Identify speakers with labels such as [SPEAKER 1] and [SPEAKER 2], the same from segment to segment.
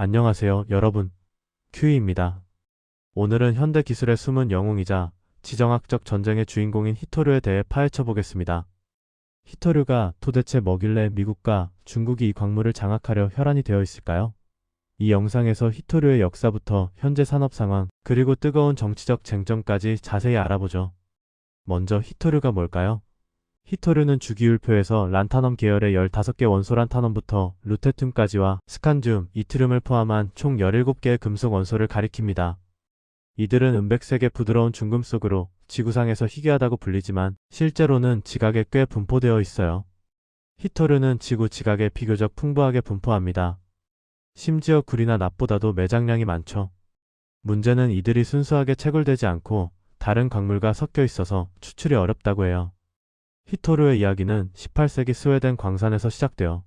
[SPEAKER 1] 안녕하세요, 여러분. 큐이입니다. 오늘은 현대 기술의 숨은 영웅이자 지정학적 전쟁의 주인공인 히토류에 대해 파헤쳐 보겠습니다. 히토류가 도대체 뭐길래 미국과 중국이 이 광물을 장악하려 혈안이 되어 있을까요? 이 영상에서 히토류의 역사부터 현재 산업 상황, 그리고 뜨거운 정치적 쟁점까지 자세히 알아보죠. 먼저 히토류가 뭘까요? 히토류는 주기율표에서 란타넘 계열의 15개 원소 란타넘부터 루테튬까지와 스칸듐, 이트륨을 포함한 총 17개의 금속 원소를 가리킵니다. 이들은 은백색의 부드러운 중금속으로 지구상에서 희귀하다고 불리지만 실제로는 지각에 꽤 분포되어 있어요. 히토류는 지구 지각에 비교적 풍부하게 분포합니다. 심지어 구리나 납보다도 매장량이 많죠. 문제는 이들이 순수하게 채굴되지 않고 다른 광물과 섞여 있어서 추출이 어렵다고 해요. 히토르의 이야기는 18세기 스웨덴 광산에서 시작되어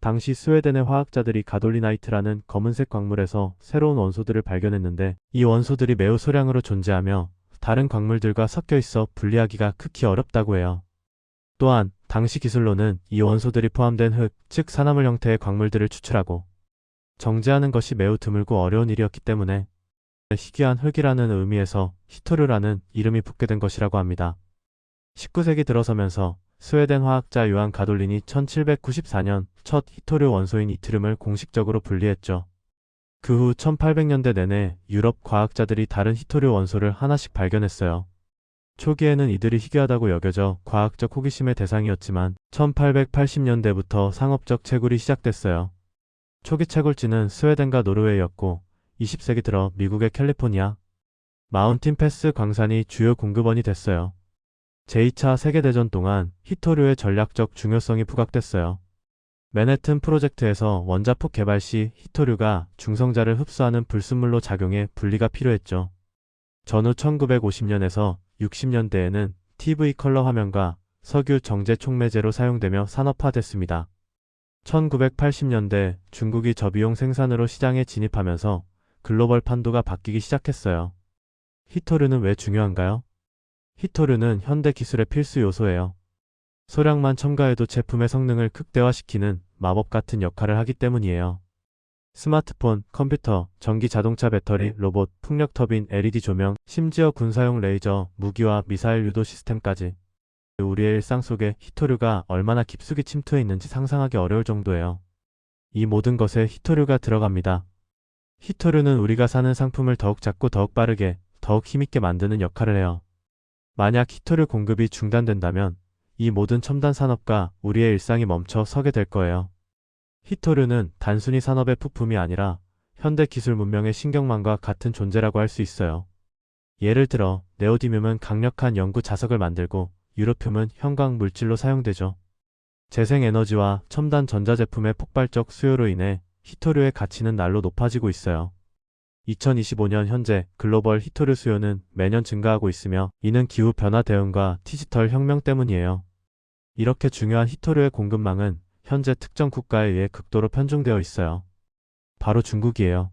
[SPEAKER 1] 당시 스웨덴의 화학자들이 가돌리나이트라는 검은색 광물에서 새로운 원소들을 발견했는데 이 원소들이 매우 소량으로 존재하며 다른 광물들과 섞여 있어 분리하기가 극히 어렵다고 해요. 또한 당시 기술로는 이 원소들이 포함된 흙, 즉 산화물 형태의 광물들을 추출하고 정제하는 것이 매우 드물고 어려운 일이었기 때문에 희귀한 흙이라는 의미에서 히토르라는 이름이 붙게 된 것이라고 합니다. 19세기 들어서면서 스웨덴 화학자 요한 가돌린이 1794년 첫 히토류 원소인 이트륨을 공식적으로 분리했죠. 그 후 1800년대 내내 유럽 과학자들이 다른 히토류 원소를 하나씩 발견했어요. 초기에는 이들이 희귀하다고 여겨져 과학적 호기심의 대상이었지만 1880년대부터 상업적 채굴이 시작됐어요. 초기 채굴지는 스웨덴과 노르웨이였고 20세기 들어 미국의 캘리포니아, 마운틴 패스 광산이 주요 공급원이 됐어요. 제2차 세계대전 동안 히토류의 전략적 중요성이 부각됐어요. 맨해튼 프로젝트에서 원자폭 개발 시 히토류가 중성자를 흡수하는 불순물로 작용해 분리가 필요했죠. 전후 1950년에서 60년대에는 TV 컬러 화면과 석유 정제 촉매제로 사용되며 산업화됐습니다. 1980년대 중국이 저비용 생산으로 시장에 진입하면서 글로벌 판도가 바뀌기 시작했어요. 히토류는 왜 중요한가요? 히토류는 현대 기술의 필수 요소예요. 소량만 첨가해도 제품의 성능을 극대화시키는 마법 같은 역할을 하기 때문이에요. 스마트폰, 컴퓨터, 전기 자동차 배터리, 로봇, 풍력 터빈, LED 조명, 심지어 군사용 레이저, 무기와 미사일 유도 시스템까지 우리의 일상 속에 히토류가 얼마나 깊숙이 침투해 있는지 상상하기 어려울 정도예요. 이 모든 것에 히토류가 들어갑니다. 히토류는 우리가 사는 상품을 더욱 작고 더욱 빠르게, 더욱 힘있게 만드는 역할을 해요. 만약 히토류 공급이 중단된다면 이 모든 첨단 산업과 우리의 일상이 멈춰 서게 될 거예요. 히토류는 단순히 산업의 부품이 아니라 현대 기술 문명의 신경망과 같은 존재라고 할 수 있어요. 예를 들어 네오디뮴은 강력한 연구 자석을 만들고 유로뼐은 형광 물질로 사용되죠. 재생에너지와 첨단 전자제품의 폭발적 수요로 인해 히토류의 가치는 날로 높아지고 있어요. 2025년 현재 글로벌 히토류 수요는 매년 증가하고 있으며 이는 기후 변화 대응과 디지털 혁명 때문이에요. 이렇게 중요한 히토류의 공급망은 현재 특정 국가에 의해 극도로 편중되어 있어요. 바로 중국이에요.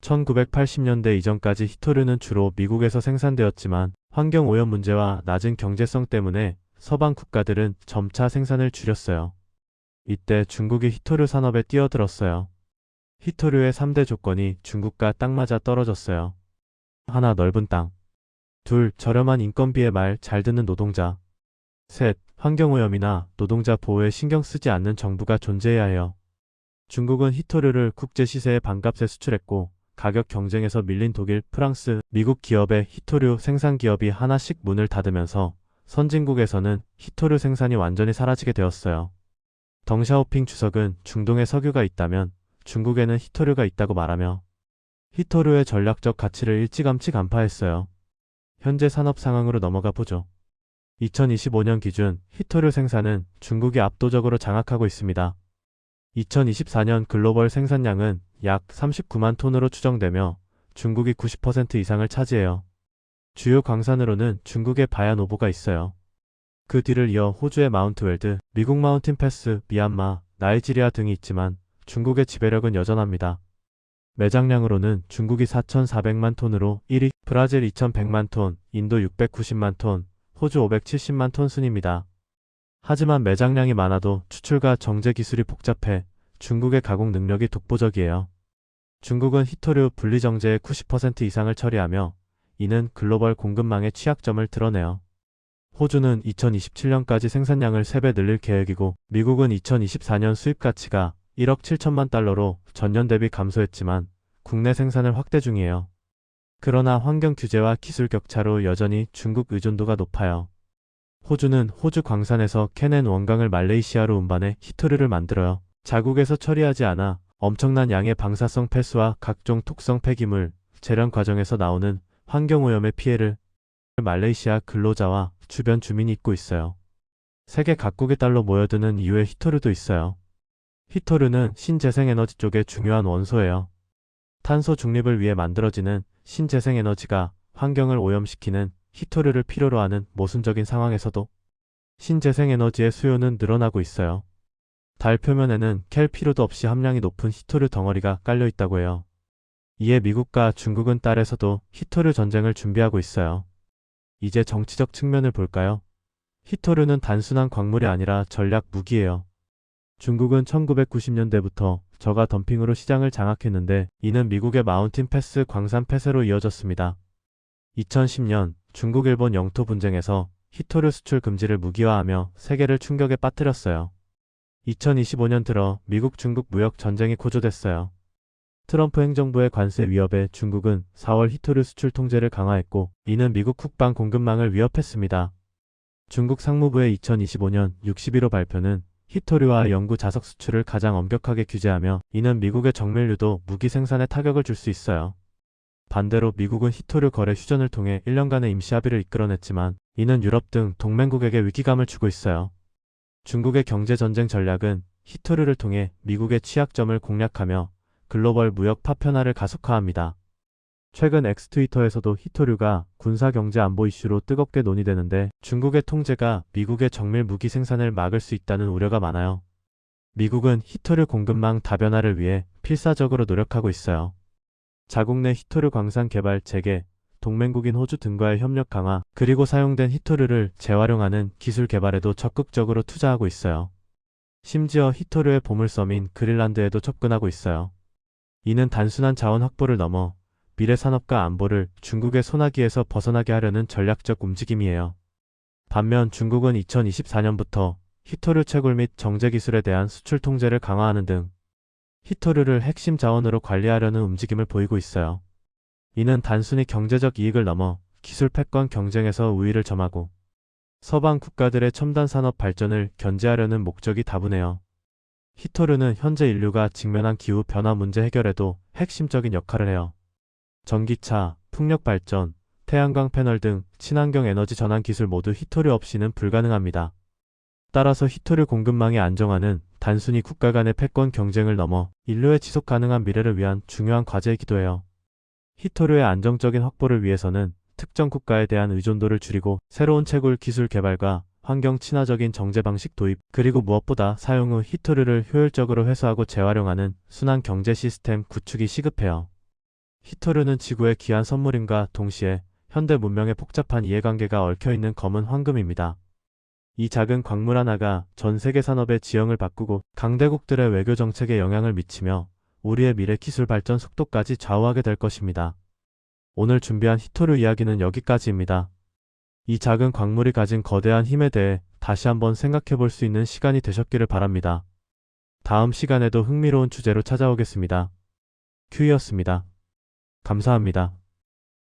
[SPEAKER 1] 1980년대 이전까지 히토류는 주로 미국에서 생산되었지만 환경 오염 문제와 낮은 경제성 때문에 서방 국가들은 점차 생산을 줄였어요. 이때 중국이 히토류 산업에 뛰어들었어요. 히토류의 3대 조건이 중국과 딱 맞아 떨어졌어요. 하나 넓은 땅. 둘 저렴한 인건비에 말 잘 듣는 노동자. 셋 환경오염이나 노동자 보호에 신경 쓰지 않는 정부가 존재해야 해요. 중국은 히토류를 국제 시세에 반값에 수출했고 가격 경쟁에서 밀린 독일, 프랑스, 미국 기업의 히토류 생산 기업이 하나씩 문을 닫으면서 선진국에서는 히토류 생산이 완전히 사라지게 되었어요. 덩샤오핑 주석은 중동에 석유가 있다면 중국에는 히토류가 있다고 말하며 히토류의 전략적 가치를 일찌감치 간파했어요. 현재 산업 상황으로 넘어가 보죠. 2025년 기준 히토류 생산은 중국이 압도적으로 장악하고 있습니다. 2024년 글로벌 생산량은 약 39만 톤으로 추정되며 중국이 90% 이상을 차지해요. 주요 광산으로는 중국의 바야노보가 있어요. 그 뒤를 이어 호주의 마운트 웰드, 미국 마운틴 패스, 미얀마, 나이지리아 등이 있지만 중국의 지배력은 여전합니다. 매장량으로는 중국이 4,400만 톤으로 1위, 브라질 2,100만 톤, 인도 690만 톤, 호주 570만 톤 순입니다. 하지만 매장량이 많아도 추출과 정제 기술이 복잡해 중국의 가공 능력이 독보적이에요. 중국은 히토류 분리 정제의 90% 이상을 처리하며 이는 글로벌 공급망의 취약점을 드러내요. 호주는 2027년까지 생산량을 3배 늘릴 계획이고 미국은 2024년 수입 가치가 1억 7천만 달러로 전년 대비 감소했지만 국내 생산을 확대 중이에요. 그러나 환경 규제와 기술 격차로 여전히 중국 의존도가 높아요. 호주는 호주 광산에서 캐낸 원강을 말레이시아로 운반해 히토류를 만들어요. 자국에서 처리하지 않아 엄청난 양의 방사성 폐수와 각종 독성 폐기물, 재련 과정에서 나오는 환경오염의 피해를 말레이시아 근로자와 주변 주민이 입고 있어요. 세계 각국의 딸로 모여드는 이유의 히토류도 있어요. 히토류는 신재생에너지 쪽의 중요한 원소예요. 탄소 중립을 위해 만들어지는 신재생에너지가 환경을 오염시키는 히토류를 필요로 하는 모순적인 상황에서도 신재생에너지의 수요는 늘어나고 있어요. 달 표면에는 캘 필요도 없이 함량이 높은 히토류 덩어리가 깔려 있다고 해요. 이에 미국과 중국은 딸에서도 히토류 전쟁을 준비하고 있어요. 이제 정치적 측면을 볼까요? 히토류는 단순한 광물이 아니라 전략 무기예요. 중국은 1990년대부터 저가 덤핑으로 시장을 장악했는데 이는 미국의 마운틴 패스 광산 폐쇄로 이어졌습니다. 2010년 중국 일본 영토 분쟁에서 히토류 수출 금지를 무기화하며 세계를 충격에 빠뜨렸어요. 2025년 들어 미국 중국 무역 전쟁이 고조됐어요. 트럼프 행정부의 관세 위협에 중국은 4월 히토류 수출 통제를 강화했고 이는 미국 국방 공급망을 위협했습니다. 중국 상무부의 2025년 61호 발표는 히토류와 연구 자석 수출을 가장 엄격하게 규제하며 이는 미국의 정밀류도 무기 생산에 타격을 줄 수 있어요. 반대로 미국은 히토류 거래 휴전을 통해 1년간의 임시 합의를 이끌어냈지만 이는 유럽 등 동맹국에게 위기감을 주고 있어요. 중국의 경제전쟁 전략은 히토류를 통해 미국의 취약점을 공략하며 글로벌 무역 파편화를 가속화합니다. 최근 엑스트위터에서도 히토류가 군사 경제 안보 이슈로 뜨겁게 논의되는데 중국의 통제가 미국의 정밀 무기 생산을 막을 수 있다는 우려가 많아요. 미국은 히토류 공급망 다변화를 위해 필사적으로 노력하고 있어요. 자국 내 히토류 광산 개발 재개, 동맹국인 호주 등과의 협력 강화, 그리고 사용된 히토류를 재활용하는 기술 개발에도 적극적으로 투자하고 있어요. 심지어 히토류의 보물섬인 그린란드에도 접근하고 있어요. 이는 단순한 자원 확보를 넘어 미래 산업과 안보를 중국의 소나기에서 벗어나게 하려는 전략적 움직임이에요. 반면 중국은 2024년부터 히토류 채굴 및 정제 기술에 대한 수출 통제를 강화하는 등 히토류를 핵심 자원으로 관리하려는 움직임을 보이고 있어요. 이는 단순히 경제적 이익을 넘어 기술 패권 경쟁에서 우위를 점하고 서방 국가들의 첨단 산업 발전을 견제하려는 목적이 다분해요. 히토류는 현재 인류가 직면한 기후 변화 문제 해결에도 핵심적인 역할을 해요. 전기차, 풍력 발전, 태양광 패널 등 친환경 에너지 전환 기술 모두 히토류 없이는 불가능합니다. 따라서 히토류 공급망의 안정화는 단순히 국가 간의 패권 경쟁을 넘어 인류의 지속 가능한 미래를 위한 중요한 과제이기도 해요. 히토류의 안정적인 확보를 위해서는 특정 국가에 대한 의존도를 줄이고 새로운 채굴 기술 개발과 환경 친화적인 정제 방식 도입, 그리고 무엇보다 사용 후 히토류를 효율적으로 회수하고 재활용하는 순환 경제 시스템 구축이 시급해요. 히토류는 지구의 귀한 선물임과 동시에 현대 문명의 복잡한 이해관계가 얽혀있는 검은 황금입니다. 이 작은 광물 하나가 전 세계 산업의 지형을 바꾸고 강대국들의 외교 정책에 영향을 미치며 우리의 미래 기술 발전 속도까지 좌우하게 될 것입니다. 오늘 준비한 히토류 이야기는 여기까지입니다. 이 작은 광물이 가진 거대한 힘에 대해 다시 한번 생각해 볼 수 있는 시간이 되셨기를 바랍니다. 다음 시간에도 흥미로운 주제로 찾아오겠습니다. 큐이었습니다. 감사합니다.